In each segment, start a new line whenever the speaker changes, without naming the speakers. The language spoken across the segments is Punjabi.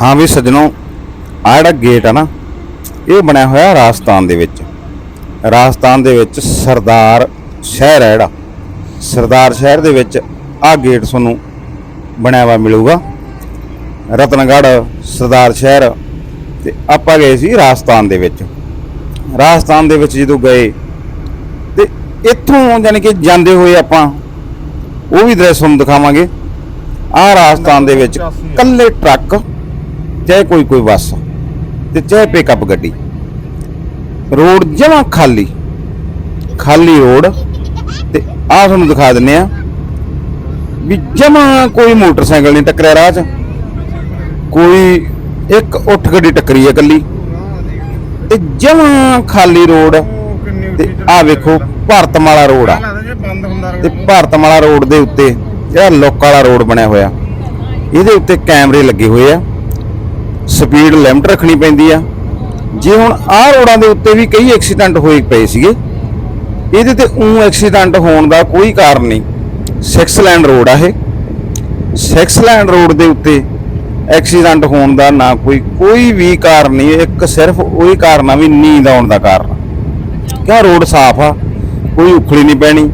ਹਾਂ ਵੀ ਸੱਜਣੋ ਆ ਜਿਹੜਾ ਗੇਟ ਆ ਨਾ ਇਹ ਬਣਿਆ ਹੋਇਆ ਰਾਜਸਥਾਨ ਦੇ ਵਿੱਚ। ਰਾਜਸਥਾਨ ਦੇ ਵਿੱਚ ਸਰਦਾਰ ਸ਼ਹਿਰ ਹੈ ਜਿਹੜਾ। ਸਰਦਾਰ ਸ਼ਹਿਰ ਦੇ ਵਿੱਚ ਆ ਗੇਟ ਤੁਹਾਨੂੰ ਬਣਿਆ ਹੋਇਆ ਮਿਲੂਗਾ। ਰਤਨਗੜ੍ਹ ਸਰਦਾਰ ਸ਼ਹਿਰ ਤੇ ਆਪਾਂ ਗਏ ਸੀ ਰਾਜਸਥਾਨ ਦੇ ਵਿੱਚ। ਰਾਜਸਥਾਨ ਦੇ ਵਿੱਚ ਜਦੋਂ ਗਏ ਤੇ ਇੱਥੋਂ ਯਾਨੀ ਕਿ ਜਾਂਦੇ ਹੋਏ ਆਪਾਂ ਉਹ ਵੀ ਦ੍ਰਿਸ਼ ਤੁਹਾਨੂੰ ਦਿਖਾਵਾਂਗੇ। ਆ ਰਾਜਸਥਾਨ ਦੇ ਵਿੱਚ ਕੱਲੇ ਟਰੱਕ ਚਾਹੇ ਕੋਈ ਕੋਈ ਬੱਸ ਤੇ ਚਾਹੇ ਪਿਕਅਪ ਗੱਡੀ। ਰੋਡ ਜਮਾਂ ਖਾਲੀ। ਖਾਲੀ ਰੋਡ ਤੇ ਆਹ ਤੁਹਾਨੂੰ ਦਿਖਾ ਦਿੰਨੇ ਆ ਵੀ ਜਮਾਂ ਕੋਈ ਮੋਟਰਸਾਈਕਲ ਨਹੀਂ ਟੱਕਰਿਆ ਰਾਹ 'ਚ। ਕੋਈ ਇੱਕ ਉੱਠ ਗੱਡੀ ਟੱਕਰੀ ਹੈ ਕੱਲੀ ਤੇ ਜਮਾਂ ਖਾਲੀ ਰੋਡ ਤੇ ਆ ਵੇਖੋ ਭਾਰਤਮਾਲਾ ਰੋਡ ਆ।
ਬੰਦ
ਤੇ ਭਾਰਤਮਾਲਾ ਰੋਡ ਦੇ ਉੱਤੇ ਜਿਹੜਾ ਲੋਕ ਵਾਲਾ ਰੋਡ ਬਣਿਆ ਹੋਇਆ। ਇਹਦੇ ਉੱਤੇ ਕੈਮਰੇ ਲੱਗੇ ਹੋਏ ਆ। ਸਪੀਡ ਲਿਮਟ ਰੱਖਣੀ ਪੈਂਦੀ ਆ। ਜੇ ਹੁਣ ਆਹ ਰੋਡਾਂ ਦੇ ਉੱਤੇ ਵੀ ਕਈ ਐਕਸੀਡੈਂਟ ਹੋਏ ਪਏ ਸੀਗੇ, ਇਹਦੇ ਤੇ ਉਹ ਐਕਸੀਡੈਂਟ ਹੋਣ ਦਾ ਕੋਈ ਕਾਰਨ ਨਹੀਂ। 6 ਲੈਨ ਰੋਡ ਆ ਇਹ। 6 ਲੈਨ ਰੋਡ ਦੇ ਉੱਤੇ ਐਕਸੀਡੈਂਟ ਹੋਣ ਦਾ ਨਾ ਕੋਈ ਕੋਈ ਵੀ ਕਾਰਨ ਨਹੀਂ, ਇੱਕ ਸਿਰਫ ਉਹੀ ਕਾਰਨ ਆ ਵੀ ਨੀਂਦ ਆਉਣ ਦਾ ਕਾਰਨ। ਕਿਆ ਰੋਡ ਸਾਫ਼ ਆ, ਕੋਈ ਉਖਲੀ ਨਹੀਂ ਪੈਣੀ।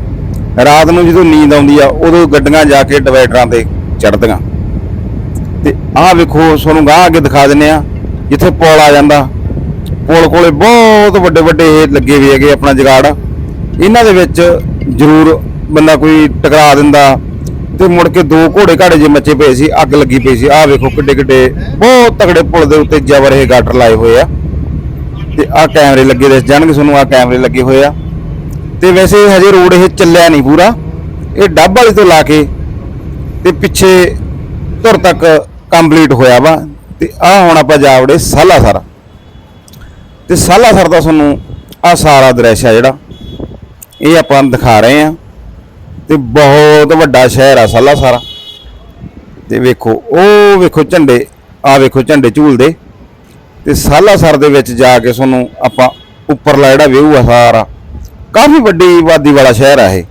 ਰਾਤ ਨੂੰ ਜਦੋਂ ਨੀਂਦ ਆਉਂਦੀ ਆ, ਉਦੋਂ ਗੱਡੀਆਂ ਜਾ ਕੇ ਡਿਵਾਈਡਰਾਂ ਤੇ ਚੜਦੀਆਂ ਤੇ ਆਹ ਵੇਖੋ, ਤੁਹਾਨੂੰ ਗਾਹ ਅੱਗੇ ਦਿਖਾ ਦਿੰਨੇ ਆ, ਜਿੱਥੇ ਪੁਲ ਆ ਜਾਂਦਾ। ਪੁਲ ਕੋਲੇ ਬਹੁਤ ਵੱਡੇ ਵੱਡੇ ਇਹ ਲੱਗੇ ਹੋਏ ਹੈਗੇ ਆਪਣਾ ਜਗਾੜ। ਇਹਨਾਂ ਦੇ ਵਿੱਚ ਜ਼ਰੂਰ ਬੰਦਾ ਕੋਈ ਟਕਰਾ ਦਿੰਦਾ। ਤੇ ਮੁੜ ਕੇ ਦੋ ਘੋੜੇ ਘਾੜੇ ਜੇ ਮੱਚੇ ਪਏ ਸੀ, ਅੱਗ ਲੱਗੀ ਪਈ ਸੀ। ਆਹ ਵੇਖੋ ਕਿੱਡੇ ਕਿੱਡੇ, ਬਹੁਤ ਤਗੜੇ ਪੁਲ ਦੇ ਉੱਤੇ ਜ਼ਬਰ ਇਹ ਗਾਟਰ ਲਾਏ ਹੋਏ ਆ। ਤੇ ਆਹ ਕੈਮਰੇ ਲੱਗੇ ਦੇ ਜਾਣਗੇ ਤੁਹਾਨੂੰ ਆਹ ਕੈਮਰੇ ਲੱਗੇ ਹੋਏ ਆ। ਤੇ ਵੈਸੇ ਹਜੇ ਰੋਡ ਇਹ ਚੱਲਿਆ ਨਹੀਂ ਪੂਰਾ। ਇਹ ਡੱਬ ਵਾਲੇ ਤੋਂ ਲਾ ਕੇ ਤੇ ਪਿੱਛੇ ਧੁਰ ਤੱਕ ਕੰਪਲੀਟ ਹੋਇਆ ਵਾ ਤੇ ਆ ਹੁਣ ਆਪਾਂ ਜਾ ਵੜੇ ਸਾਲਾਸਰ। ਤੇ ਸਾਲਾਸਰ ਦਾ ਤੁਹਾਨੂੰ ਆ ਸਾਰਾ ਦ੍ਰਿਸ਼ ਆ ਜਿਹੜਾ, ਇਹ ਆਪਾਂ ਦਿਖਾ ਰਹੇ ਆ ਤੇ ਬਹੁਤ ਵੱਡਾ ਸ਼ਹਿਰ ਆ ਸਾਲਾਸਰ। ਤੇ ਵੇਖੋ, ਉਹ ਵੇਖੋ ਝੰਡੇ ਆ ਵੇਖੋ ਝੰਡੇ ਝੂਲਦੇ ਤੇ ਸਾਲਾਸਰ ਦੇ ਵਿੱਚ ਜਾ ਕੇ ਤੁਹਾਨੂੰ ਆਪਾਂ ਉੱਪਰਲਾ ਜਿਹੜਾ ਵਿਊ ਆ ਸਾਰਾ, ਕਾਫੀ ਵੱਡੀ ਆਬਾਦੀ ਵਾਲਾ ਸ਼ਹਿਰ ਆ ਇਹ।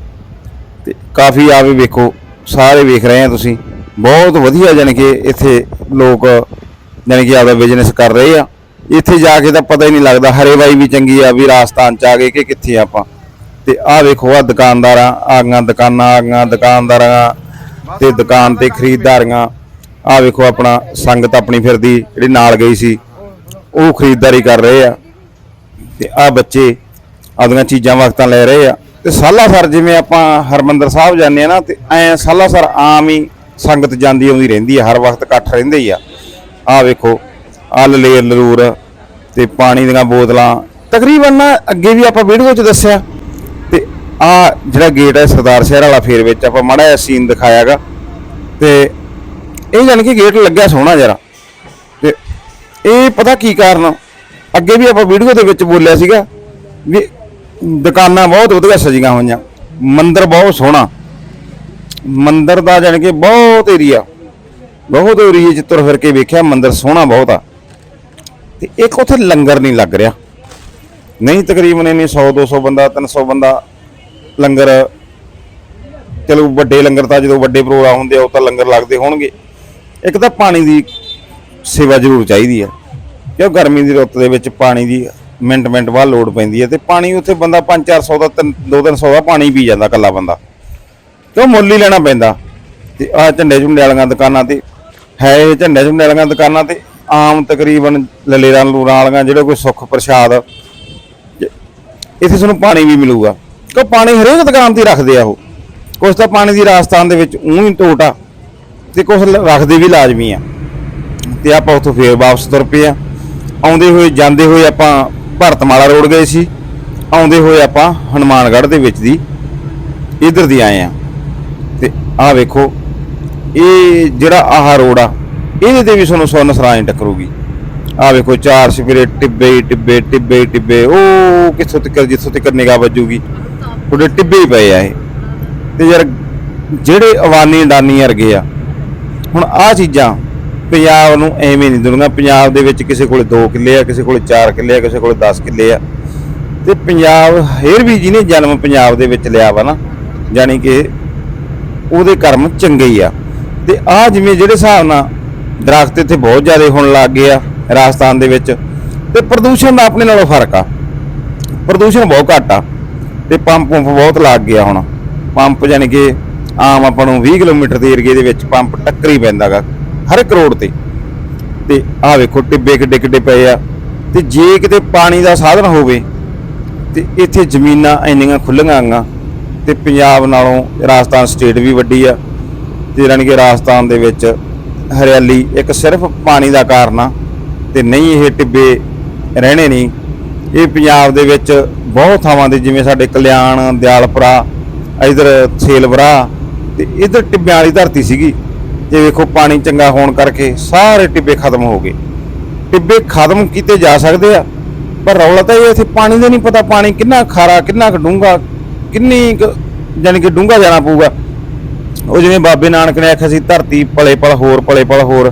ਤੇ ਕਾਫੀ ਆਵੇ ਵੇਖੋ, ਸਾਰੇ ਵੇਖ ਰਹੇ ਆ ਤੁਸੀਂ। ਬਹੁਤ ਵਧੀਆ ਜਾਣੀ ਕਿ ਇੱਥੇ ਲੋਕ, ਜਾਣੀ ਕਿ ਆਪਦਾ ਬਿਜ਼ਨਸ ਕਰ ਰਹੇ ਆ। ਇੱਥੇ ਜਾ ਕੇ ਤਾਂ ਪਤਾ ਹੀ ਨਹੀਂ ਲੱਗਦਾ ਹਰੇਵਾਈ ਵੀ ਚੰਗੀ ਆ, ਵੀ ਰਾਜਸਥਾਨ ਚ ਆ ਗਏ ਕਿ ਕਿੱਥੇ ਆਪਾਂ। ਤੇ ਆਹ ਵੇਖੋ ਆ ਦੁਕਾਨਦਾਰਾਂ ਆਗਾਂ ਦੁਕਾਨਾਂ ਆਗਾਂ ਦੁਕਾਨਦਾਰਾਂ, ਤੇ ਦੁਕਾਨ ਤੇ ਖਰੀਦਦਾਰੀਆਂ। ਆਹ ਵੇਖੋ ਆਪਣਾ, ਸੰਗਤ ਆਪਣੀ ਫਿਰਦੀ, ਜਿਹੜੀ ਨਾਲ ਗਈ ਸੀ, ਉਹ ਖਰੀਦਦਾਰੀ ਕਰ ਰਹੇ ਆ। ਤੇ ਆ ਬੱਚੇ ਆਪਦੀਆਂ ਚੀਜ਼ਾਂ ਵਕਤਾਂ ਲੈ ਰਹੇ ਆ। ਤੇ ਸਾਲਾਸਰ ਜਿਵੇਂ ਆਪਾਂ ਹਰਮੰਦਰ ਸਾਹਿਬ ਜਾਂਦੇ ਆ ਨਾ, ਤੇ ਐ ਸਾਲਾਸਰ ਆਮ ਹੀ ਸੰਗਤ ਜਾਂਦੀ ਆਉਂਦੀ ਰਹਿੰਦੀ ਆ, ਹਰ ਵਕਤ ਇਕੱਠ ਰਹਿੰਦੇ ਹੀ ਆ। ਆ ਵੇਖੋ ਆ ਲਲੇਰ ਲਰੂਰ ਤੇ ਪਾਣੀ ਦੀਆਂ ਬੋਤਲਾਂ। ਤਕਰੀਬਨ ਨਾ ਅੱਗੇ ਵੀ ਆਪਾਂ ਵੀਡੀਓ 'ਚ ਦੱਸਿਆ। ਤੇ ਆ ਜਿਹੜਾ ਗੇਟ ਹੈ ਸਰਦਾਰ ਸ਼ਹਿਰ ਵਾਲਾ ਫੇਰ ਵਿੱਚ ਆਪਾਂ ਮਾੜਾ ਜਿਹਾ ਸੀਨ ਦਿਖਾਇਆਗਾ। ਤੇ ਇਹ ਜਾਣੀ ਕਿ ਗੇਟ ਲੱਗਿਆ ਸੋਹਣਾ ਜਰਾ। ਤੇ ਇਹ ਪਤਾ ਕੀ ਕਾਰਨ ਅੱਗੇ ਵੀ ਆਪਾਂ ਵੀਡੀਓ ਦੇ ਵਿੱਚ ਬੋਲਿਆ ਸੀਗਾ ਵੀ ਦੁਕਾਨਾਂ ਬਹੁਤ ਵਧੀਆ ਸਜੀਆਂ ਹੋਈਆਂ। ਮੰਦਿਰ ਬਹੁਤ ਸੋਹਣਾ। ਮੰਦਰ ਦਾ ਜਾਣੀ ਕਿ ਬਹੁਤ ਏਰੀਆ ਬਹੁਤ ਏਰੀਆ ਚ ਤੁਰ ਫਿਰ ਕੇ ਵੇਖਿਆ, ਮੰਦਰ ਸੋਹਣਾ ਬਹੁਤ ਆ। ਤੇ ਇੱਕ ਉੱਥੇ ਲੰਗਰ ਨਹੀਂ ਲੱਗ ਰਿਹਾ। ਨਹੀਂ ਤਕਰੀਬਨ ਇਹਨੇ 100 200 ਬੰਦਾ 300 ਬੰਦਾ ਲੰਗਰ, ਚਲੋ ਵੱਡੇ ਲੰਗਰ ਤਾਂ ਜਦੋਂ ਵੱਡੇ ਪ੍ਰੋਗਰਾਮ ਹੁੰਦੇ ਆ ਉਹ ਤਾਂ ਲੰਗਰ ਲੱਗਦੇ ਹੋਣਗੇ। ਇੱਕ ਤਾਂ ਪਾਣੀ ਦੀ ਸੇਵਾ ਜ਼ਰੂਰ ਚਾਹੀਦੀ ਆ, ਕਿਉਂ ਗਰਮੀ ਦੀ ਰੁੱਤ ਦੇ ਵਿੱਚ ਪਾਣੀ ਦੀ ਮਿੰਟ ਮਿੰਟ ਬਾਅਦ ਲੋੜ ਪੈਂਦੀ ਹੈ ਤੇ ਪਾਣੀ ਉੱਥੇ ਬੰਦਾ 5-400 ਦਾ 2-300 ਦਾ ਪਾਣੀ ਪੀ ਜਾਂਦਾ ਇਕੱਲਾ ਬੰਦਾ। ਕਿਉਂ ਮੁੱਲ ਹੀ ਲੈਣਾ ਪੈਂਦਾ। ਤੇ ਆ ਝੰਡੇ ਝੁੰਡੇ ਵਾਲੀਆਂ ਦੁਕਾਨਾਂ ਤੇ, ਹੈ ਇਹ ਝੰਡੇ ਝੁੰਡੇ ਵਾਲੀਆਂ ਦੁਕਾਨਾਂ ਤੇ ਆਮ ਤਕਰੀਬਨ ਲਲੇਰਾਂ ਲੂਰਾਂ ਵਾਲੀਆਂ ਜਿਹੜੇ ਕੋਈ ਸੁੱਖ ਪ੍ਰਸ਼ਾਦ ਇੱਥੇ ਤੁਹਾਨੂੰ ਪਾਣੀ ਵੀ ਮਿਲੂਗਾ। ਕਿਉਂ ਪਾਣੀ ਹਰੇਕ ਦੁਕਾਨ ਤੇ ਰੱਖਦੇ ਆ ਉਹ। ਕੁਛ ਤਾਂ ਪਾਣੀ ਦੀ ਰਾਜਸਥਾਨ ਦੇ ਵਿੱਚ ਊਂ ਹੀ ਟੋਟ ਆ ਤੇ ਕੁਛ ਰੱਖਦੇ ਵੀ ਲਾਜ਼ਮੀ ਆ। ਤੇ ਆਪਾਂ ਉੱਥੋਂ ਫੇਰ ਵਾਪਸ ਤੁਰ ਪਏ ਆ। ਆਉਂਦੇ ਹੋਏ ਜਾਂਦੇ ਹੋਏ ਆਪਾਂ ਭਰਤਮਾਲਾ ਰੋਡ ਗਏ ਸੀ। ਆਉਂਦੇ ਹੋਏ ਆਪਾਂ ਹਨੂਮਾਨਗੜ੍ਹ ਦੇ ਵਿੱਚ ਦੀ ਇਧਰ ਦੀ ਆਏ ਆ। ਆਹ ਵੇਖੋ, ਇਹ ਜਿਹੜਾ ਆਹ ਰੋਡ ਆ, ਇਹਦੇ ਤੇ ਵੀ ਤੁਹਾਨੂੰ ਸੁੰਨ ਸਰਾਂਜ ਟੱਕਰੂਗੀ। ਆਹ ਵੇਖੋ, ਚਾਰ ਸਪਰੇ ਟਿੱਬੇ ਟਿੱਬੇ ਟਿੱਬੇ ਟਿੱਬੇ, ਉਹ ਕਿੱਥੋਂ ਤੱਕ ਜਿੱਥੋਂ ਤੱਕ ਨਿਗਾਹ ਵੱਜੂਗੀ? ਤੁਹਾਡੇ ਟਿੱਬੇ ਹੀ ਪਏ ਆ ਇਹ। ਤੇ ਯਾਰ, ਜਿਹੜੇ ਅਵਾਨੀ ਡਾਨੀ ਵਰਗੇ ਆ, ਹੁਣ ਆਹ ਚੀਜ਼ਾਂ ਪੰਜਾਬ ਨੂੰ ਐਵੇਂ ਨਹੀਂ ਦੁਨੀਆ ਪੰਜਾਬ ਦੇ ਵਿੱਚ ਕਿਸੇ ਕੋਲੇ 2 ਕਿੱਲੇ ਆ, ਕਿਸੇ ਕੋਲੇ 4 ਕਿੱਲੇ ਆ, ਕਿਸੇ ਕੋਲੇ 10 ਕਿੱਲੇ ਆ। ਤੇ ਪੰਜਾਬ ਹੇਰ ਵੀ ਜਿਹਨੇ ਜਨਮ ਪੰਜਾਬ ਦੇ ਵਿੱਚ ਲਿਆ ਵਾ ਨਾ, ਜਾਣੀ ਕਿ ਉਹਦੇ ਕਰਮ ਚੰਗੇ ਹੀ ਆ। ਤੇ ਆ ਜਿਵੇਂ ਜਿਹੜੇ ਹਿਸਾਬ ਨਾਲ ਦਰਖਤ ਇੱਥੇ ਬਹੁਤ ਜ਼ਿਆਦਾ ਹੋਣ ਲੱਗ ਗਏ ਆ ਰਾਜਸਥਾਨ ਦੇ ਵਿੱਚ, ਤੇ ਪ੍ਰਦੂਸ਼ਣ ਦਾ ਆਪਣੇ ਨਾਲੋਂ ਫ਼ਰਕ ਆ। ਪ੍ਰਦੂਸ਼ਣ ਬਹੁਤ ਘੱਟ ਆ ਤੇ ਪੰਪ ਪੰਪ ਬਹੁਤ ਲੱਗ ਗਿਆ ਹੁਣ। ਪੰਪ ਯਾਨੀ ਕਿ ਆਮ ਆਪਾਂ ਨੂੰ 20 ਕਿਲੋਮੀਟਰ ਦੇ ਏਰੀਏ ਦੇ ਵਿੱਚ ਪੰਪ ਟੱਕਰੀ ਪੈਂਦਾਗਾ ਹਰ ਇੱਕ ਰੋਡ ਤੇ। ਤੇ ਆਹ ਵੇਖੋ ਟਿੱਬੇ ਕਿੱਡੇ ਕਿੱਡੇ ਪਏ ਆ। ਤੇ ਜੇ ਕਿਤੇ ਪਾਣੀ ਦਾ ਸਾਧਨ ਹੋਵੇ, ਤੇ ਇੱਥੇ ਜ਼ਮੀਨਾਂ ਇੰਨੀਆਂ ਖੁੱਲੀਆਂ ਆਂਗਾ ਤੇ ਪੰਜਾਬ ਨਾਲੋਂ ਰਾਜਸਥਾਨ ਸਟੇਟ ਵੀ ਵੱਡੀ ਆ ਤੇ ਜਾਣੀ ਕਿ ਰਾਜਸਥਾਨ ਦੇ ਵਿੱਚ ਹਰਿਆਲੀ ਇੱਕ ਸਿਰਫ ਪਾਣੀ ਦਾ ਕਾਰਨ ਆ ਤੇ ਨਹੀਂ ਇਹ ਟਿੱਬੇ ਰਹਿਣੇ ਨਹੀਂ। ਇਹ ਪੰਜਾਬ ਦੇ ਵਿੱਚ ਬਹੁਤ ਥਾਵਾਂ ਦੇ ਜਿਵੇਂ ਸਾਡੇ ਕਲਿਆਣ, ਦਿਆਲਪੁਰਾ, ਇਧਰ ਸੇਲਵਰਾ ਤੇ ਇਧਰ ਟਿੱਬਿਆਂ ਵਾਲੀ ਧਰਤੀ ਸੀਗੀ। ਤੇ ਵੇਖੋ ਪਾਣੀ ਚੰਗਾ ਹੋਣ ਕਰਕੇ ਸਾਰੇ ਟਿੱਬੇ ਖਤਮ ਹੋ ਗਏ। ਟਿੱਬੇ ਖਤਮ ਕੀਤੇ ਜਾ ਸਕਦੇ ਆ, ਪਰ ਰੌਲਾ ਤਾਂ ਇਹ ਇੱਥੇ ਪਾਣੀ ਦਾ ਨਹੀਂ ਪਤਾ, ਪਾਣੀ ਕਿੰਨਾ ਖਾਰਾ, ਕਿੰਨਾ ਕੁ ਡੂੰਘਾ ਕਿੰਨੀ ਕੁ ਯਾਨੀ ਕਿ ਡੂੰਘਾ ਜਾਣਾ ਪਊਗਾ। ਉਹ ਜਿਵੇਂ ਬਾਬੇ ਨਾਨਕ ਨੇ ਆਖਿਆ ਸੀ, ਧਰਤੀ ਪਲੇ ਪਲ ਹੋਰ, ਪਲੇ ਪਲ ਹੋਰ।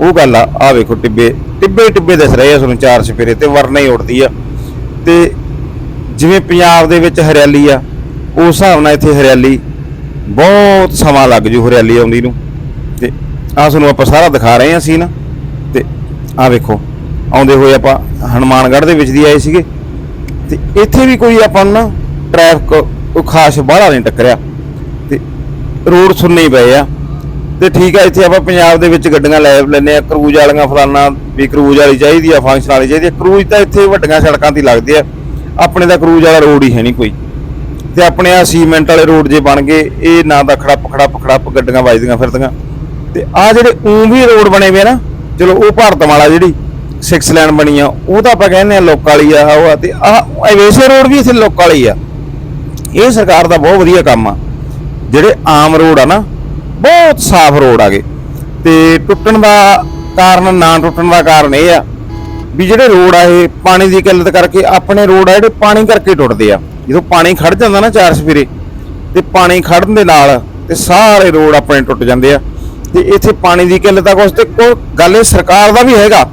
ਉਹ ਗੱਲ ਆ ਆ ਵੇਖੋ ਟਿੱਬੇ। ਟਿੱਬੇ ਟਿੱਬੇ ਦਿਸ ਰਹੇ ਆ ਤੁਹਾਨੂੰ ਚਾਰ ਸਫੇਰੇ ਤੇ, ਵਰਨਾ ਹੀ ਉੱਡਦੀ ਆ। ਤੇ ਜਿਵੇਂ ਪੰਜਾਬ ਦੇ ਵਿੱਚ ਹਰਿਆਲੀ ਆ, ਉਸ ਹਿਸਾਬ ਨਾਲ ਇੱਥੇ ਹਰਿਆਲੀ, ਬਹੁਤ ਸਮਾਂ ਲੱਗ ਜੂ ਹਰਿਆਲੀ ਆਉਂਦੀ ਨੂੰ। ਤੇ ਆ ਤੁਹਾਨੂੰ ਆਪਾਂ ਸਾਰਾ ਦਿਖਾ ਰਹੇ ਹਾਂ ਸੀ ਨਾ ਤੇ ਆ ਵੇਖੋ, ਆਉਂਦੇ ਹੋਏ ਆਪਾਂ ਹਨੂਮਾਨਗੜ੍ਹ ਦੇ ਵਿੱਚ ਦੀ ਆਏ ਸੀਗੇ। ਤੇ ਇੱਥੇ ਵੀ ਕੋਈ ਆਪਾਂ ਨੂੰ ਨਾ ਟ੍ਰੈਫਿਕ ਕੋਈ ਖਾਸ ਬਾਹਲਾ ਨਹੀਂ ਟੱਕਰਿਆ। ਤੇ ਰੋਡ ਸੁੰਨੇ ਹੀ ਪਏ ਆ। ਤੇ ਠੀਕ ਆ, ਇੱਥੇ ਆਪਾਂ ਪੰਜਾਬ ਦੇ ਵਿੱਚ ਗੱਡੀਆਂ ਲੈ ਲੈਨੇ ਆ। ਕਰੂਜ਼ ਵਾਲੀਆਂ ਫਲਾਨਾ ਵੀ ਕਰੂਜ਼ ਵਾਲੀ ਚਾਹੀਦੀ ਆ, ਫੰਕਸ਼ਨ ਵਾਲੀ ਚਾਹੀਦੀ ਆ। ਕਰੂਜ਼ ਤਾਂ ਇੱਥੇ ਵੱਡੀਆਂ ਸੜਕਾਂ ਤੇ ਲੱਗਦੇ ਆ। ਆਪਣੇ ਤਾਂ ਕਰੂਜ਼ ਵਾਲਾ ਰੋਡ ਹੀ ਹੈ ਨਹੀਂ ਕੋਈ। ਤੇ ਆਪਣੇ ਆ ਸੀਮੈਂਟ ਵਾਲੇ ਰੋਡ ਜੇ ਬਣ ਗਏ, ਇਹ ਨਾ ਤਾਂ ਖੜੱਪ ਖੜੱਪ ਖੜੱਪ ਗੱਡੀਆਂ ਵੱਜਦੀਆਂ ਫਿਰਦੀਆਂ। ਤੇ ਆ ਜਿਹੜੇ ਊਂ ਵੀ ਰੋਡ ਬਣੇ ਹੋਏ ਆ ਨਾ, ਚਲੋ ਉਹ ਭਾਰਤ ਵਾਲਾ ਜਿਹੜੀ 6 ਲਾਈਨ ਬਣੀ ਆ, ਉਹ ਤਾਂ ਆਪਾਂ ਕਹਿੰਦੇ ਆ ਲੋਕ ਵਾਲੀ ਆ ਉਹ ਆ। ਤੇ ਆ ਵੈਸੇ ਰੋਡ ਵੀ ਇੱਥੇ ਲੋਕ ਵਾਲੀ ਆ। ਇਹ ਸਰਕਾਰ ਦਾ ਬਹੁਤ ਵਧੀਆ ਕੰਮ ਆ। ਜਿਹੜੇ ਆਮ ਰੋਡ ਆ ਨਾ, ਬਹੁਤ ਸਾਫ਼ ਰੋਡ ਆਗੇ ਤੇ ਟੁੱਟਣ ਦਾ ਕਾਰਨ, ਨਾ ਟੁੱਟਣ ਦਾ ਕਾਰਨ ਇਹ ਆ ਵੀ ਜਿਹੜੇ ਰੋਡ ਆ ਇਹ ਪਾਣੀ ਦੀ ਕਿੱਲਤ ਕਰਕੇ ਆਪਣੇ ਰੋਡ ਆ ਜਿਹੜੇ ਪਾਣੀ ਕਰਕੇ ਟੁੱਟਦੇ ਆ। ਜਦੋਂ ਪਾਣੀ ਖੜ ਜਾਂਦਾ ਨਾ ਚਾਰ ਸਫੇਰੇ, ਤੇ ਪਾਣੀ ਖੜਨ ਦੇ ਨਾਲ ਤੇ ਸਾਰੇ ਰੋਡ ਆਪਣੇ ਟੁੱਟ ਜਾਂਦੇ ਆ। ਤੇ ਇੱਥੇ ਪਾਣੀ ਦੀ ਕਿੱਲਤ ਆ ਕੁਛ ਤੇ ਕੋ ਗੱਲ ਇਹ ਸਰਕਾਰ ਦਾ ਵੀ ਹੈਗਾ।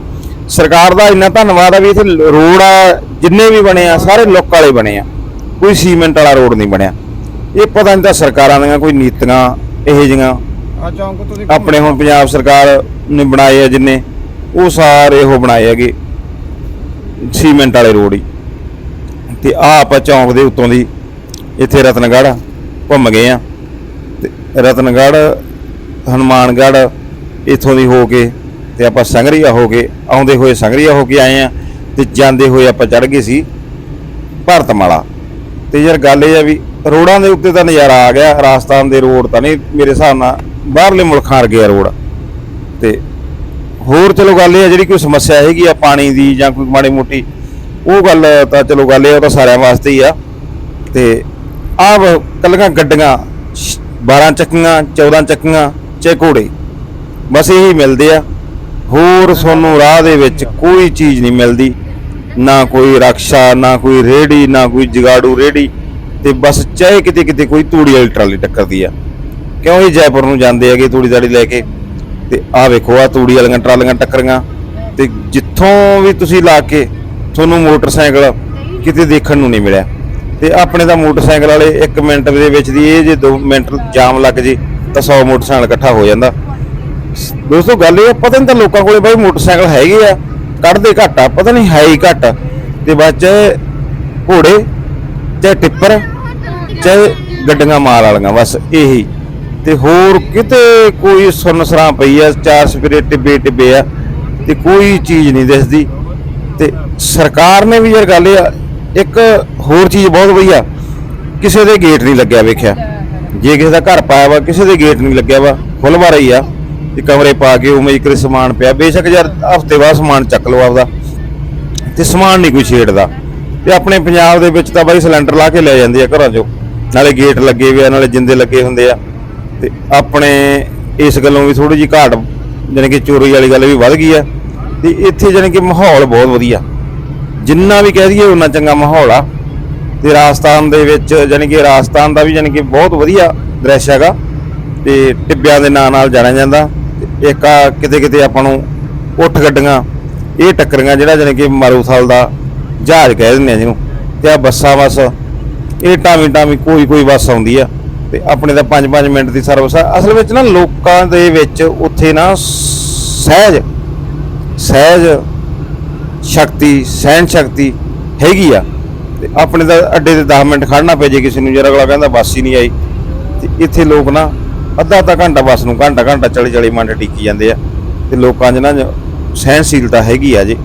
ਸਰਕਾਰ ਦਾ ਇੰਨਾ ਧੰਨਵਾਦ ਆ ਵੀ ਇੱਥੇ ਰੋਡ ਆ ਜਿੰਨੇ ਵੀ ਬਣੇ ਆ, ਸਾਰੇ ਲੋਕ ਵਾਲੇ ਬਣੇ ਆ। ਕੋਈ ਸੀਮੈਂਟ ਵਾਲਾ ਰੋਡ ਨਹੀਂ ਬਣਿਆ। ਇਹ ਪਤਾ ਨਹੀਂ ਤਾਂ ਸਰਕਾਰਾਂ ਦੀਆਂ ਕੋਈ ਨੀਤੀਆਂ ਇਹੋ ਜਿਹੀਆਂ।
ਆ ਚੌਂਕ ਤੁਸੀਂ
ਆਪਣੇ ਹੁਣ ਪੰਜਾਬ ਸਰਕਾਰ ਨੇ ਬਣਾਏ ਆ ਜਿੰਨੇ ਉਹ ਸਾਰੇ ਉਹ ਬਣਾਏ ਹੈਗੇ। ਸੀਮੈਂਟ ਵਾਲੇ ਰੋਡ ਹੀ। ਤੇ ਆ ਆਪਾਂ ਚੌਂਕ ਦੇ ਉੱਤੋਂ ਦੀ ਇੱਥੇ ਰਤਨਗੜ੍ਹ ਘੁੰਮ ਗਏ ਆ। ਤੇ ਰਤਨਗੜ੍ਹ ਹਨੂਮਾਨਗੜ੍ਹ ਇੱਥੋਂ ਦੀ ਹੋ ਕੇ ਤੇ ਆਪਾਂ ਸੰਗਰੀਆ ਹੋ ਕੇ ਆਉਂਦੇ ਹੋਏ ਸੰਗਰੀਆ ਹੋ ਕੇ ਆਏ ਆ ਤੇ ਜਾਂਦੇ ਹੋਏ ਆਪਾਂ ਚੜ ਗਏ ਸੀ ਭਾਰਤਮਾਲਾ। ਤੇ ਯਾਰ ਗੱਲ ਇਹ ਆ ਵੀ ਰੋਡਾਂ ਦੇ ਉੱਤੇ ਤਾਂ ਨਜ਼ਾਰਾ ਆ ਗਿਆ, ਰਾਜਸਥਾਨ ਦੇ ਰੋਡ ਤਾਂ ਨਹੀਂ, ਮੇਰੇ ਹਿਸਾਬ ਨਾਲ ਬਾਹਰਲੇ ਮੁਲਕਾਂ ਵਰਗੇ ਆ ਰੋਡ। ਤੇ ਹੋਰ ਚਲੋ ਗੱਲ ਇਹ ਆ, ਜਿਹੜੀ ਕੋਈ ਸਮੱਸਿਆ ਹੈਗੀ ਆ ਪਾਣੀ ਦੀ ਜਾਂ ਕੋਈ ਮਾੜੀ ਮੋਟੀ, ਉਹ ਗੱਲ ਤਾਂ ਚਲੋ ਗੱਲ ਇਹ ਉਹ ਤਾਂ ਸਾਰਿਆਂ ਵਾਸਤੇ ਹੀ ਆ। ਤੇ ਆਹ ਕੱਲੀਆਂ ਗੱਡੀਆਂ 12 ਚੱਕੀਆਂ 14 ਚੱਕੀਆਂ ਚੇ ਘੋੜੇ, ਬਸ ਇਹੀ ਮਿਲਦੇ ਆ। ਹੋਰ ਤੁਹਾਨੂੰ ਰਾਹ ਦੇ ਵਿੱਚ ਕੋਈ ਚੀਜ਼ ਨਹੀਂ ਮਿਲਦੀ। ਨਾ ਕੋਈ ਰਕਸ਼ਾ, ਨਾ ਕੋਈ ਰੇੜੀ ਨਾ ਕੋਈ ਜਗਾੜੂ ਰੇੜੀ ਤੇ ਬਸ ਚਾਹੇ ਕਿਤੇ ਕਿਤੇ ਕੋਈ ਤੂੜੀ ਵਾਲੀ ਟਰਾਲੀ ਟੱਕਰਦੀ ਆ। ਕਿਉਂ ਇਹ ਜੈਪੁਰ ਨੂੰ ਜਾਂਦੇ ਹੈਗੇ ਤੂੜੀ ਦਾੜੀ ਲੈ ਕੇ? ਤੇ ਆਹ ਵੇਖੋ ਆ ਤੂੜੀ ਵਾਲੀਆਂ ਟਰਾਲੀਆਂ ਟੱਕਰੀਆਂ। ਤੇ ਜਿੱਥੋਂ ਵੀ ਤੁਸੀਂ ਲਾ ਕੇ ਤੁਹਾਨੂੰ ਮੋਟਰਸਾਈਕਲ ਕਿਤੇ ਦੇਖਣ ਨੂੰ ਨਹੀਂ ਮਿਲਿਆ। ਤੇ ਆਪਣੇ ਤਾਂ ਮੋਟਰਸਾਈਕਲ ਵਾਲੇ 1 ਮਿੰਟ ਦੇ ਵਿੱਚ ਦੀ ਇਹ ਜੇ 2 ਮਿੰਟ ਜਾਮ ਲੱਗ ਜੇ, ਤਾਂ 100 ਮੋਟਰਸਾਈਕਲ ਇਕੱਠਾ ਹੋ ਜਾਂਦਾ। ਦੋਸਤੋ, ਗੱਲ ਇਹ ਪਤਾ ਨਹੀਂ ਤਾਂ ਲੋਕਾਂ ਕੋਲੇ ਬਾਈ ਮੋਟਰਸਾਈਕਲ ਹੈਗੇ ਆ। ਕੱਢਦੇ ਘੱਟ ਆ, ਪਤਾ ਨਹੀਂ ਹੈ ਹੀ ਘੱਟ। ਆ। ਤੇ ਬਾਅਦ ਚ ਘੋੜੇ ਚਾਹੇ ਟਿੱਪਰ ਚਾਹੇ ਗੱਡੀਆਂ ਮਾਲ ਵਾਲੀਆਂ, ਬਸ ਇਹੀ। ਤੇ ਹੋਰ ਕਿਤੇ ਕੋਈ ਸੁਨਸਰਾਂ ਪਈ ਆ, ਚਾਰ ਸਪਰੇ ਟਿੱਬੇ ਟਿੱਬੇ ਆ, ਤੇ ਕੋਈ ਚੀਜ਼ ਨਹੀਂ ਦਿਸਦੀ। ਤੇ ਸਰਕਾਰ ਨੇ ਵੀ ਯਾਰ ਗੱਲ ਇਹ ਇੱਕ ਹੋਰ ਚੀਜ਼ ਬਹੁਤ ਵਧੀਆ ਕਿਸੇ ਦੇ ਗੇਟ ਨਹੀਂ ਲੱਗਿਆ ਵੇਖਿਆ। ਜੇ ਕਿਸੇ ਦਾ ਘਰ ਪਾਇਆ ਵਾ, ਕਿਸੇ ਦੇ ਗੇਟ ਨਹੀਂ ਲੱਗਿਆ ਵਾ ਖੁੱਲ੍ਹਵਾਰਾ ਹੀ ਆ। ਤੇ ਕਮਰੇ ਪਾ ਕੇ ਉਵੇਂ ਇੱਕ ਸਮਾਨ ਪਿਆ। ਬੇਸ਼ੱਕ ਯਾਰ ਹਫ਼ਤੇ ਬਾਅਦ ਸਮਾਨ ਚੱਕ ਲਓ ਆਪਦਾ। ਤੇ ਸਮਾਨ ਨਹੀਂ ਕੋਈ ਛੇੜਦਾ। ਤੇ ਆਪਣੇ ਪੰਜਾਬ ਦੇ ਵਿੱਚ ਤਾਂ ਬਾਈ ਸਿਲੰਡਰ ਲਾ ਕੇ ਲੈ ਜਾਂਦੇ ਆ ਘਰਾਂ ਚੋਂ। ਨਾਲੇ ਗੇਟ ਲੱਗੇ ਹੋਏ ਆ, ਨਾਲੇ ਜਿੰਦੇ ਲੱਗੇ ਹੁੰਦੇ ਆ। ਤੇ ਆਪਣੇ ਇਸ ਗੱਲੋਂ ਵੀ ਥੋੜੀ ਜਿਹੀ ਘਾਟ, ਜਾਣੀ ਕਿ ਚੋਰੀ ਵਾਲੀ ਗੱਲ ਵੀ ਵੱਧ ਗਈ ਆ। ਤੇ ਇੱਥੇ ਜਾਣੀ ਕਿ ਮਾਹੌਲ ਬਹੁਤ ਵਧੀਆ। ਜਿੰਨਾ ਵੀ ਕਹਿ ਦਈਏ ਉਨਾ ਚੰਗਾ ਮਾਹੌਲ ਆ। ਤੇ ਰਾਜਸਥਾਨ ਦੇ ਵਿੱਚ ਜਾਣੀ ਕਿ ਰਾਜਸਥਾਨ ਦਾ ਵੀ ਜਾਣੀ ਕਿ ਬਹੁਤ ਵਧੀਆ ਦ੍ਰਿਸ਼ ਹੈਗਾ। ਤੇ ਟਿੱਬਿਆਂ ਦੇ ਨਾਂ ਨਾਲ ਜਾਣਿਆ ਜਾਂਦਾ। ਇੱਕ ਆ ਕਿਤੇ ਕਿਤੇ ਆਪਾਂ ਨੂੰ ਉੱਠ ਗੱਡੀਆਂ, ਇਹ ਟੱਕਰੀਆਂ ਜਿਹੜਾ ਜਾਣੀ ਕਿ ਮਾਰੂਥਲ ਦਾ ਜਹਾਜ਼ ਕਹਿ ਦਿੰਦੇ ਆ ਜਿਹਨੂੰ। ਤੇ ਆ ਬੱਸਾਂ ਬਸ, ਇਹ ਟਾਵੀਂ ਟਾਵੀਂ ਕੋਈ ਕੋਈ ਬੱਸ ਆਉਂਦੀ ਆ। ਤੇ ਆਪਣੇ ਤਾਂ 5-5 ਮਿੰਟ ਦੀ ਸਰਵਿਸ ਆ। ਅਸਲ ਵਿੱਚ ਨਾ ਲੋਕਾਂ ਦੇ ਵਿੱਚ ਉੱਥੇ ਨਾ ਸਹਿਜ ਸਹਿਜ ਸ਼ਕਤੀ, ਸਹਿਣ ਸ਼ਕਤੀ ਹੈਗੀ ਆ। ਤੇ ਆਪਣੇ ਤਾਂ ਅੱਡੇ ਤੇ 10 ਮਿੰਟ ਖੜਨਾ ਪੈ ਜੇ ਕਿਸੇ ਨੂੰ ਜਰਾ ਅਗਲਾ ਕਹਿੰਦਾ ਬੱਸ ਹੀ ਨਹੀਂ ਆਈ। ਤੇ ਇੱਥੇ ਲੋਕ ਨਾ ਅੱਧਾ ਅੱਧਾ ਘੰਟਾ ਬੱਸ ਨੂੰ ਘੰਟਾ ਘੰਟਾ 40 40 ਮਿੰਟ ਟਿੱਕੀ ਜਾਂਦੇ ਆ। ਤੇ ਲੋਕਾਂ 'ਚ ਨਾ ਜੋ ਸਹਿਨਸ਼ੀਲਤਾ ਹੈਗੀ ਆ ਜੀ।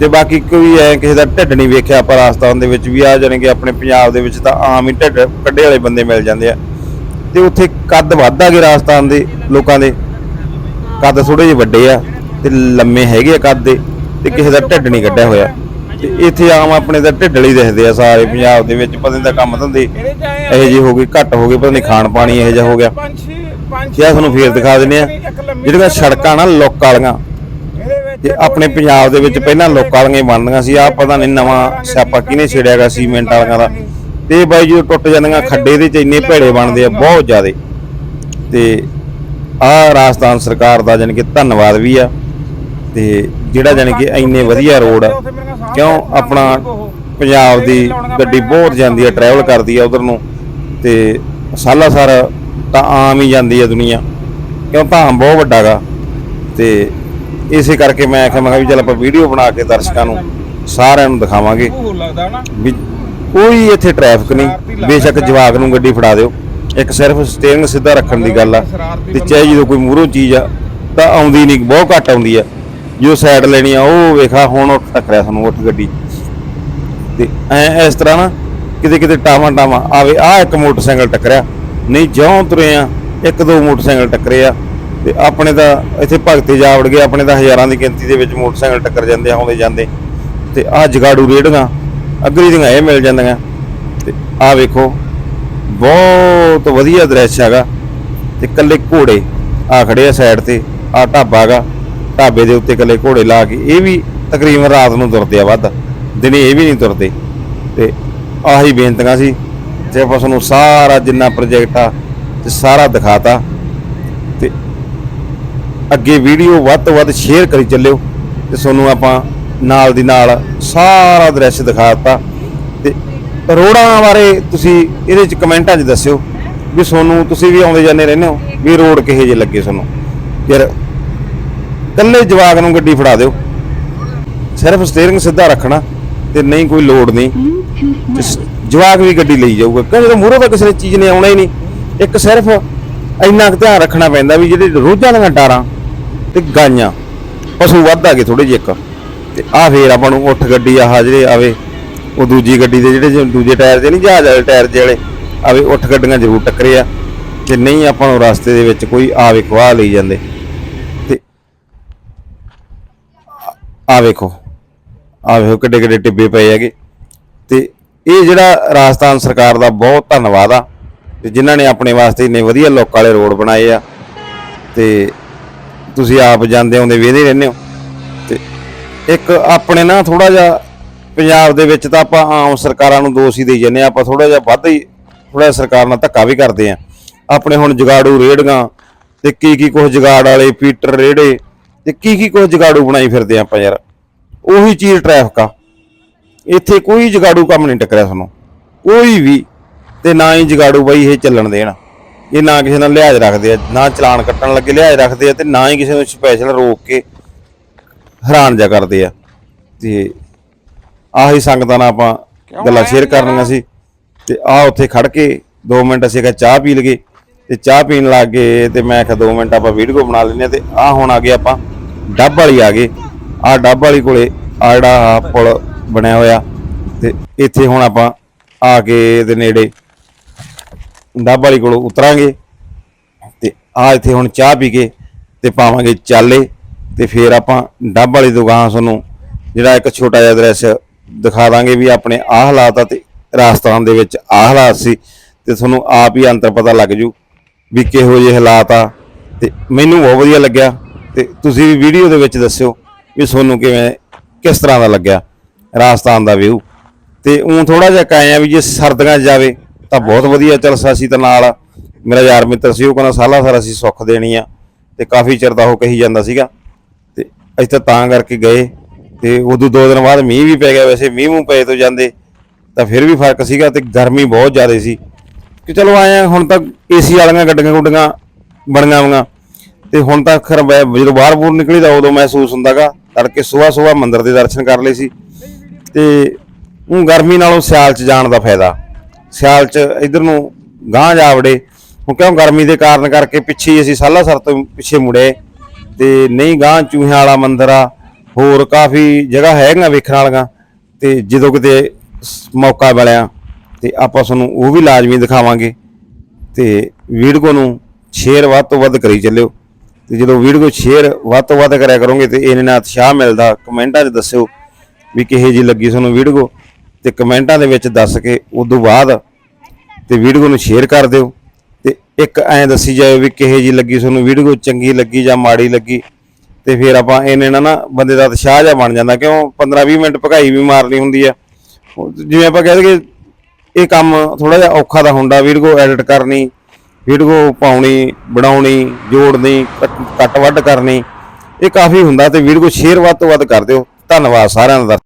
ਤੇ ਬਾਕੀ ਕੋਈ ਐ ਕਿਸੇ ਦਾ ਢਿੱਡ ਨਹੀਂ ਵੇਖਿਆ ਆਪਾਂ ਰਾਜਸਥਾਨ ਦੇ ਵਿੱਚ ਵੀ ਆ ਜਾਣੀ ਕਿ ਆਪਣੇ ਪੰਜਾਬ ਦੇ ਵਿੱਚ ਤਾਂ ਆਮ ਹੀ ਢਿੱਡ ਕੱਢੇ ਵਾਲੇ ਬੰਦੇ ਮਿਲ ਜਾਂਦੇ ਆ। ਤੇ ਉੱਥੇ ਕੱਦ ਵੱਧ ਗਏ ਰਾਜਸਥਾਨ ਦੇ ਲੋਕਾਂ ਦੇ। ਕੱਦ ਥੋੜੇ ਜਿਹੇ ਵੱਡੇ ਆ ਤੇ ਲੰਮੇ ਹੈਗੇ ਆ ਕੱਦ ਦੇ। ਤੇ ਕਿਸੇ ਦਾ ਢਿੱਡ ਨਹੀਂ ਕੱਢਿਆ ਹੋਇਆ। ਤੇ ਇੱਥੇ ਆਮ ਆਪਣੇ ਤਾਂ ਢਿੱਡਲ ਹੀ ਦਿਖਦੇ ਆ ਸਾਰੇ ਪੰਜਾਬ ਦੇ ਵਿੱਚ, ਪਤਾ ਨਹੀਂ ਤਾਂ ਕੰਮ ਧੰਦੇ ਇਹੋ ਜਿਹੇ ਹੋ ਗਏ, ਘੱਟ ਹੋ ਗਏ, ਪਤਾ ਨਹੀਂ ਖਾਣ ਪਾਣੀ ਇਹੋ ਜਿਹਾ ਹੋ ਗਿਆ। ਕਿਆ ਤੁਹਾਨੂੰ ਫੇਰ ਦਿਖਾ ਦਿੰਦੇ ਆ? ਜਿਹੜੀਆਂ ਸੜਕਾਂ ਨਾ, ਲੋਕ ਵਾਲੀਆਂ, ਤੇ ਆਪਣੇ ਪੰਜਾਬ ਦੇ ਵਿੱਚ ਪਹਿਲਾਂ ਲੋਕਾਂ ਵਾਲੀਆਂ ਬਣਦੀਆਂ ਸੀ ਆ ਪਤਾ ਨਹੀਂ ਨਵਾਂ ਸਿਆਪਾ ਕਿਹਨੇ ਛੇੜਿਆਗਾ ਸੀਮੈਂਟ ਵਾਲੀਆਂ ਦਾ। ਤੇ ਇਹ ਬਾਈ ਜਦੋਂ ਟੁੱਟ ਜਾਂਦੀਆਂ, ਖੱਡੇ ਦੇ ਚ ਇੰਨੇ ਭੇੜੇ ਬਣਦੇ ਆ, ਬਹੁਤ ਜ਼ਿਆਦੇ। ਤੇ ਆਹ ਰਾਜਸਥਾਨ ਸਰਕਾਰ ਦਾ ਜਾਣੀ ਕਿ ਧੰਨਵਾਦ ਵੀ ਆ, ਤੇ ਜਿਹੜਾ ਜਾਣੀ ਕਿ ਇੰਨੇ ਵਧੀਆ ਰੋਡ ਆ ਕਿਉਂ? ਆਪਣਾ ਪੰਜਾਬ ਦੀ ਗੱਡੀ ਬਹੁਤ ਜਾਂਦੀ ਹੈ ਟਰੈਵਲ ਕਰਦੀ ਆ ਉਧਰ ਨੂੰ ਤੇ ਸਾਲਾਸਰ ਤਾਂ ਆਮ ਹੀ ਜਾਂਦੀ ਹੈ ਦੁਨੀਆ। ਕਿਉਂ? ਧਾਮ ਬਹੁਤ ਵੱਡਾ ਗਾ ਤੇ ਇਸੇ ਕਰਕੇ ਮੈਂ ਆਖਿਆ, ਮੈਂ ਕਿਹਾ ਵੀ ਚੱਲ ਆਪਾਂ ਵੀਡੀਓ ਬਣਾ ਕੇ ਦਰਸ਼ਕਾਂ ਨੂੰ ਸਾਰਿਆਂ ਨੂੰ ਦਿਖਾਵਾਂਗੇ ਵੀ ਕੋਈ ਇੱਥੇ ਟ੍ਰੈਫਿਕ ਨਹੀਂ। ਬੇਸ਼ੱਕ ਜਵਾਕ ਨੂੰ ਗੱਡੀ ਫੜਾ ਦਿਓ। ਇੱਕ ਸਿਰਫ ਸਟੀਅਰਿੰਗ ਸਿੱਧਾ ਰੱਖਣ ਦੀ ਗੱਲ ਆ। ਤੇ ਚਾਹੇ ਜਦੋਂ ਕੋਈ ਮੂਹਰੋਂ ਚੀਜ਼ ਆ, ਤਾਂ ਆਉਂਦੀ ਨਹੀਂ, ਬਹੁਤ ਘੱਟ ਆਉਂਦੀ ਆ। ਜੋ ਸਾਈਡ ਲੈਣੀ ਆ, ਉਹ ਵੇਖਾ ਹੁਣ ਉੱਠ ਟੱਕਰਿਆ ਸਾਨੂੰ ਉੱਠ ਗੱਡੀ। ਤੇ ਐ ਇਸ ਤਰ੍ਹਾਂ ਨਾ, ਕਿਤੇ ਕਿਤੇ ਟਾਵਾਂ ਟਾਵਾਂ, ਆਵੇ ਆ ਇੱਕ ਮੋਟਰਸਾਈਕਲ ਟੱਕਰਿਆ। ਨਹੀਂ, ਜਿਉਂ ਤੁਰੇ ਆ, ਇੱਕ ਦੋ ਮੋਟਰਸਾਈਕਲ ਟੱਕਰੇ ਆ। ਤੇ ਆਪਣੇ ਤਾਂ ਇੱਥੇ ਭਗਤੇ ਜਾ ਵੜ ਗਏ, ਆਪਣੇ ਤਾਂ ਹਜ਼ਾਰਾਂ ਦੀ ਗਿਣਤੀ ਦੇ ਵਿੱਚ ਮੋਟਰਸਾਈਕਲ ਟੱਕਰ ਜਾਂਦੇ, ਆਉਂਦੇ ਜਾਂਦੇ। ਤੇ ਆ ਜਗਾੜੂ ਰੇੜੀਆਂ ਅਗਰੀ ਦੀਆਂ ਇਹ ਮਿਲ ਜਾਂਦੀਆਂ। ਤੇ ਆ ਵੇਖੋ, ਬਹੁਤ ਵਧੀਆ ਦ੍ਰਿਸ਼ ਹੈਗਾ। ਤੇ ਕੱਲੇ ਘੋੜੇ ਆ ਖੜੇ ਆ ਸਾਈਡ ਤੇ ਆ ਢਾਬਾ ਹੈਗਾ। ਢਾਬੇ ਦੇ ਉੱਤੇ ਇਕੱਲੇ ਘੋੜੇ ਲਾ ਕੇ, ਇਹ ਵੀ ਤਕਰੀਬਨ ਰਾਤ ਨੂੰ ਤੁਰਦੇ ਆ ਵੱਧ, ਦਿਨੇ ਇਹ ਵੀ ਨਹੀਂ ਤੁਰਦੇ। ਤੇ ਆਹੀ ਬੇਨਤੀਆਂ ਸੀ, ਜੇ ਆਪਾਂ ਤੁਹਾਨੂੰ ਸਾਰਾ ਜਿੰਨਾ ਪ੍ਰੋਜੈਕਟ ਆ, ਤੇ ਸਾਰਾ ਦਿਖਾਤਾ, ਤੇ ਅੱਗੇ ਵੀਡੀਓ ਵੱਧ ਤੋਂ ਵੱਧ ਸ਼ੇਅਰ ਕਰੀ ਚੱਲਿਓ, ਤੇ ਤੁਹਾਨੂੰ ਆਪਾਂ ਨਾਲ ਦੀ ਨਾਲ ਸਾਰਾ ਦ੍ਰਿਸ਼ ਦਿਖਾਤਾ ਤੇ ਰੋਡਾਂ ਬਾਰੇ ਤੁਸੀਂ ਇਹਦੇ ਚ ਕਮੈਂਟਾਂ 'ਚ ਦੱਸਿਓ, ਵੀ ਤੁਹਾਨੂੰ ਤੁਸੀਂ ਵੀ ਆਉਂਦੇ ਜਾਂਦੇ ਰਹਿੰਦੇ ਹੋ, ਵੀ ਰੋਡ ਕਿਹੇ ਜਿਹੇ ਲੱਗੇ ਤੁਹਾਨੂੰ। ਯਾਰ ਕੱਲੇ ਜਵਾਕ ਨੂੰ ਗੱਡੀ ਫੜਾ ਦਿਓ। ਸਿਰਫ ਸਟੀਅਰਿੰਗ ਸਿੱਧਾ ਰੱਖਣਾ ਤੇ ਨਹੀਂ ਕੋਈ ਲੋਡ ਨਹੀਂ। ਤੇ ਜਵਾਕ ਵੀ ਗੱਡੀ ਲਈ ਜਾਊਗਾ। ਕਹਿੰਦੇ ਤਾਂ ਮੂਹਰੋਂ ਤਾਂ ਕਿਸੇ ਚੀਜ਼ ਨੇ ਆਉਣਾ ਹੀ ਨਹੀਂ। ਇੱਕ ਸਿਰਫ ਇੰਨਾ ਕੁ ਧਿਆਨ ਰੱਖਣਾ ਪੈਂਦਾ ਵੀ ਜਿਹੜੇ ਰੋਜ਼ਾਂ ਦੀਆਂ ਟਾਰਾਂ ਤੇ ਗਾਈਆਂ, ਪਸ਼ੂ ਵੱਧ ਆ ਗਏ ਥੋੜੇ ਜਿਹੇ ਇੱਕ। ਤੇ ਆ ਫੇਰ ਆਪਾਂ ਨੂੰ ਉੱਠ ਗੱਡੀ ਆਹ ਜਿਹੜੇ ਆਵੇ, ਉਹ ਦੂਜੀ ਗੱਡੀ ਦੇ ਜਿਹੜੇ ਦੂਜੇ ਟਾਇਰ ਦੇ ਨਹੀਂ, ਜਹਾਜ਼ ਵਾਲੇ ਟਾਇਰ ਜਿਹੜੇ ਵਾਲੇ ਆਵੇ, ਉੱਠ ਗੱਡੀਆਂ ਜ਼ਰੂਰ ਟੱਕਰੇ ਆ। ਤੇ ਨਹੀਂ ਆਪਾਂ ਨੂੰ ਰਸਤੇ ਦੇ ਵਿੱਚ ਕੋਈ ਆਵੇ ਵੇਖੋ ਲਈ ਜਾਂਦੇ ਤੇ ਆ ਵੇਖੋ ਆ ਵੇਖੋ ਕਿੱਡੇ ਕਿੱਡੇ ਟਿੱਬੇ ਪਏ ਹੈਗੇ। ਤੇ ਇਹ ਜਿਹੜਾ ਰਾਜਸਥਾਨ ਸਰਕਾਰ ਦਾ ਬਹੁਤ ਧੰਨਵਾਦ ਆ, ਤੇ ਜਿਨ੍ਹਾਂ ਨੇ ਆਪਣੇ ਵਾਸਤੇ ਇੰਨੇ ਵਧੀਆ ਲੋਕ ਵਾਲੇ ਰੋਡ ਬਣਾਏ ਆ। ਤੇ ਤੁਸੀਂ ਆਪ ਜਾਂਦੇ ਆਉਂਦੇ ਵੇਖਦੇ ਰਹਿੰਦੇ ਹੋ। ਤੇ ਇੱਕ ਆਪਣੇ ਨਾ ਥੋੜਾ ਜਿਹਾ ਪੰਜਾਬ ਦੇ ਵਿੱਚ ਤਾਂ ਆਪਾਂ ਆਮ ਸਰਕਾਰਾਂ ਨੂੰ ਦੋਸ਼ ਹੀ ਦੇਈ ਜਾਂਦੇ ਆ ਆਪਾਂ ਥੋੜਾ ਜਿਹਾ ਵੱਧ ਹੀ ਥੋੜਾ ਸਰਕਾਰ ਨਾਲ ਧੱਕਾ ਵੀ ਕਰਦੇ ਆ ਆਪਣੇ ਹੁਣ ਜਗਾੜੂ ਰੇੜੀਆਂ ਤੇ ਕੀ ਕੀ ਕੁਝ ਜਗਾੜ ਵਾਲੇ, ਪੀਟਰ ਰੇੜੇ ਤੇ ਕੀ ਕੀ ਕੁਝ ਜਗਾੜੂ ਬਣਾਈ ਫਿਰਦੇ ਆਪਾਂ ਯਾਰ? ਉਹੀ ਚੀਜ਼ ਟ੍ਰੈਫਿਕ ਆ। ਇੱਥੇ ਕੋਈ ਜਗਾੜੂ ਕੰਮ ਨਹੀਂ ਟੱਕਰਿਆ ਸਾਨੂੰ। ਕੋਈ ਵੀ ਤੇ ਨਾ ਹੀ ਜਗਾੜੂ ਬਾਈ ਇਹ ਚੱਲਣ ਦੇਣ। ਇਹ ਨਾ ਕਿਸੇ ਨਾਲ ਲਿਹਾਜ਼ ਰੱਖਦੇ ਆ ਨਾ ਚਲਾਨ ਕੱਟਣ ਲੱਗੇ ਲਿਹਾਜ਼ ਰੱਖਦੇ ਆ ਤੇ ਨਾ ਹੀ ਕਿਸੇ ਨੂੰ ਸਪੈਸ਼ਲ ਰੋਕ ਕੇ ਹੈਰਾਨ ਜਾ ਕਰਦੇ ਆ। ਤੇ ਆਹੀ ਸੰਗਤਾਂ ਨਾਲ ਆਪਾਂ ਗੱਲਾਂ ਸ਼ੇਅਰ ਕਰਨੀਆਂ ਸੀ। ਤੇ ਆ ਉੱਥੇ ਖੜ ਕੇ 2 ਮਿੰਟ ਅਸੀਂ ਕਿਹਾ ਚਾਹ ਪੀ ਲਈਏ। ਤੇ ਚਾਹ ਪੀਣ ਲੱਗ ਗਏ ਤੇ ਮੈਂ ਕਿਹਾ 2 ਮਿੰਟ ਆਪਾਂ ਵੀਡੀਓ ਬਣਾ ਲੈਂਦੇ ਹਾਂ ਤੇ ਆ ਹੁਣ ਆ ਗਏ ਆਪਾਂ। ਡੱਬ ਵਾਲੀ ਆ ਗਏ ਆ ਡੱਬ ਵਾਲੀ ਕੋਲੇ ਆ ਜਿਹੜਾ ਆਹ ਪੁਲ ਬਣਿਆ ਹੋਇਆ ਤੇ ਇੱਥੇ ਹੁਣ ਆਪਾਂ ਆ ਕੇ ਇਹਦੇ ਨੇੜੇ ਡੱਬ ਵਾਲੀ ਕੋਲੋਂ ਉਤਰਾਂਗੇ ਤੇ ਆ ਇੱਥੇ ਹੁਣ ਚਾਹ ਪੀ ਕੇ ਤੇ ਪਾਵਾਂਗੇ ਚਾਲੇ ਤੇ ਫਿਰ ਆਪਾਂ ਡੱਬ ਵਾਲੀ ਦੁਕਾਨ ਤੁਹਾਨੂੰ ਜਿਹੜਾ ਇੱਕ ਛੋਟਾ ਜਿਹਾ ਐਡਰੈਸ ਦਿਖਾ ਦਾਂਗੇ ਵੀ ਆਪਣੇ ਆਹ ਹਾਲਾਤ ਆ ਤੇ ਰਾਜਸਥਾਨ ਦੇ ਵਿੱਚ ਆਹ ਹਾਲਾਤ ਸੀ ਤੇ ਤੁਹਾਨੂੰ ਆਪ ਹੀ ਅੰਤਰ ਪਤਾ ਲੱਗ ਜੂ ਵੀ ਕਿਹੋ ਜਿਹੇ ਹਾਲਾਤ ਆ ਤੇ ਮੈਨੂੰ ਬਹੁਤ ਵਧੀਆ ਲੱਗਿਆ। ਤੇ ਤੁਸੀਂ ਵੀ ਵੀਡੀਓ ਦੇ ਵਿੱਚ ਦੱਸਿਓ ਵੀ ਤੁਹਾਨੂੰ ਕਿਵੇਂ, ਕਿਸ ਤਰ੍ਹਾਂ ਦਾ ਲੱਗਿਆ ਰਾਜਸਥਾਨ ਦਾ ਵਿਊ। ਤੇ ਉਂ ਥੋੜਾ ਜਿਹਾ ਕਾਇਆ ਵੀ ਜੇ ਸਰਦੀਆਂ 'ਚ ਜਾਵੇ ਤਾਂ ਬਹੁਤ ਵਧੀਆ। ਚੱਲ ਸਾਸੀ ਤਾਂ ਨਾਲ ਮੇਰਾ ਯਾਰ ਮਿੱਤਰ ਸੀ, ਉਹ ਕਹਿੰਦਾ ਸਾਲਾ ਸਾਰਾ ਅਸੀਂ ਸੁੱਖ ਦੇਣੀ ਆ। ਤੇ ਕਾਫੀ ਚਿਰ ਦਾ ਉਹ ਕਹੀ ਜਾਂਦਾ ਸੀਗਾ। ਤੇ ਅਸੀਂ ਤਾਂ ਤਾਂ ਕਰਕੇ ਗਏ। ਤੇ ਉਦੋਂ ਦੋ ਦਿਨ ਬਾਅਦ ਮੀਂਹ ਵੀ ਪੈ ਗਿਆ। ਵੈਸੇ ਮੀਂਹ ਮੂੰਹ ਪਏ ਤੋਂ ਜਾਂਦੇ, ਤਾਂ ਫਿਰ ਵੀ ਫ਼ਰਕ ਸੀਗਾ ਤੇ ਗਰਮੀ ਬਹੁਤ ਜ਼ਿਆਦਾ ਸੀ। ਕਿ ਚਲੋ ਆਏ ਆ, ਹੁਣ ਤਾਂ ਏਸੀ ਵਾਲੀਆਂ ਗੱਡੀਆਂ ਗੁੱਡੀਆਂ ਬਣੀਆਂ ਵਾਂ ਤੇ ਹੁਣ ਤਾਂ ਖਰ ਜਦੋਂ ਬਾਹਰ ਬੂਰ ਨਿਕਲੀ ਤਾਂ ਉਦੋਂ ਮਹਿਸੂਸ ਹੁੰਦਾਗਾ। ਤੜਕੇ ਸਵੇਰ ਸਵੇਰ ਮੰਦਿਰ ਦੇ ਦਰਸ਼ਨ ਕਰ ਲਏ ਸੀ। ਤੇ ਉਹ ਗਰਮੀ ਨਾਲੋਂ ਸਿਆਲ 'ਚ ਜਾਣ ਦਾ ਫਾਇਦਾ। ਸਿਆਲ 'ਚ ਇਧਰ ਨੂੰ ਗਾਂਹ ਜਾ ਵੜੇ। ਹੁਣ ਕਿਉਂ ਗਰਮੀ ਦੇ ਕਾਰਨ ਕਰਕੇ ਪਿੱਛੇ ਹੀ ਅਸੀਂ ਸਾਲਾਸਰ ਤੋਂ ਪਿੱਛੇ ਮੁੜੇ। ਤੇ ਨਹੀਂ ਗਾਂਹ ਚੂਹਿਆਂ ਵਾਲਾ ਮੰਦਿਰ ਆ, ਹੋਰ ਕਾਫੀ ਜਗ੍ਹਾ ਹੈਗੀਆਂ ਵੇਖਣ ਵਾਲੀਆਂ। ਤੇ ਜਦੋਂ ਕਿਤੇ ਸ- ਮੌਕਾ ਮਿਲਿਆ, ਤੇ ਆਪਾਂ ਤੁਹਾਨੂੰ ਉਹ ਵੀ ਲਾਜ਼ਮੀ ਦਿਖਾਵਾਂਗੇ। ਤੇ ਵੀਡੀਓ ਨੂੰ ਸ਼ੇਅਰ ਵੱਧ ਤੋਂ ਵੱਧ ਕਰੀ ਚੱਲਿਓ। ਤੇ ਜਦੋਂ ਵੀਡੀਓ ਸ਼ੇਅਰ ਵੱਧ ਤੋਂ ਵੱਧ ਕਰਿਆ ਕਰੋਗੇ ਤੇ ਇਹਨੇ ਨਾਲ ਉਤਸ਼ਾਹ ਮਿਲਦਾ, ਕਮੈਂਟਾਂ 'ਚ ਦੱਸਿਓ ਵੀ ਕਿਹੇ ਜੀ ਲੱਗੀ ਤੁਹਾਨੂੰ ਵੀਡੀਓ ਤੇ ਕਮੈਂਟਾਂ ਦੇ ਵਿੱਚ ਦੱਸ ਕੇ ਉਦੋਂ ਬਾਅਦ ਤੇ ਵੀਡੀਓ ਨੂੰ ਸ਼ੇਅਰ ਕਰ ਦਿਓ ਤੇ ਇੱਕ ਐਂ ਦੱਸੀ ਜਾਇਓ ਵੀ ਕਿਹੇ ਜੀ ਲੱਗੀ ਤੁਹਾਨੂੰ ਵੀਡੀਓ, ਚੰਗੀ ਲੱਗੀ ਜਾਂ ਮਾੜੀ ਲੱਗੀ ਤੇ ਫਿਰ ਆਪਾਂ ਇਹਨੇ ਨਾਲ ਨਾ ਬੰਦੇ ਦਾ ਉਤਸ਼ਾਹ ਜਿਹਾ ਬਣ ਜਾਂਦਾ ਕਿਉਂ? 15-20 ਮਿੰਟ ਭਗਾਈ ਵੀ ਮਾਰਨੀ ਹੁੰਦੀ ਆ। ਜਿਵੇਂ ਆਪਾਂ ਕਹਿ ਦਈਏ ਇਹ ਕੰਮ ਥੋੜਾ ਜਿਹਾ ਔਖਾ ਦਾ ਹੁੰਦਾ, ਵੀਡੀਓ ਐਡਿਟ ਕਰਨੀ ਵੀਡੀਓ ਪਾਉਣੀ, ਬਣਾਉਣੀ, ਜੋੜਨੀ, ਕੱਟ- ਕੱਟ ਵੱਢ ਕਰਨੀ, ਇਹ ਕਾਫੀ ਹੁੰਦਾ ਤੇ ਵੀਡੀਓ ਸ਼ੇਅਰ ਵੱਧ ਤੋਂ ਵੱਧ ਕਰ ਦਿਓ। ਧੰਨਵਾਦ ਸਾਰਿਆਂ ਦਾ।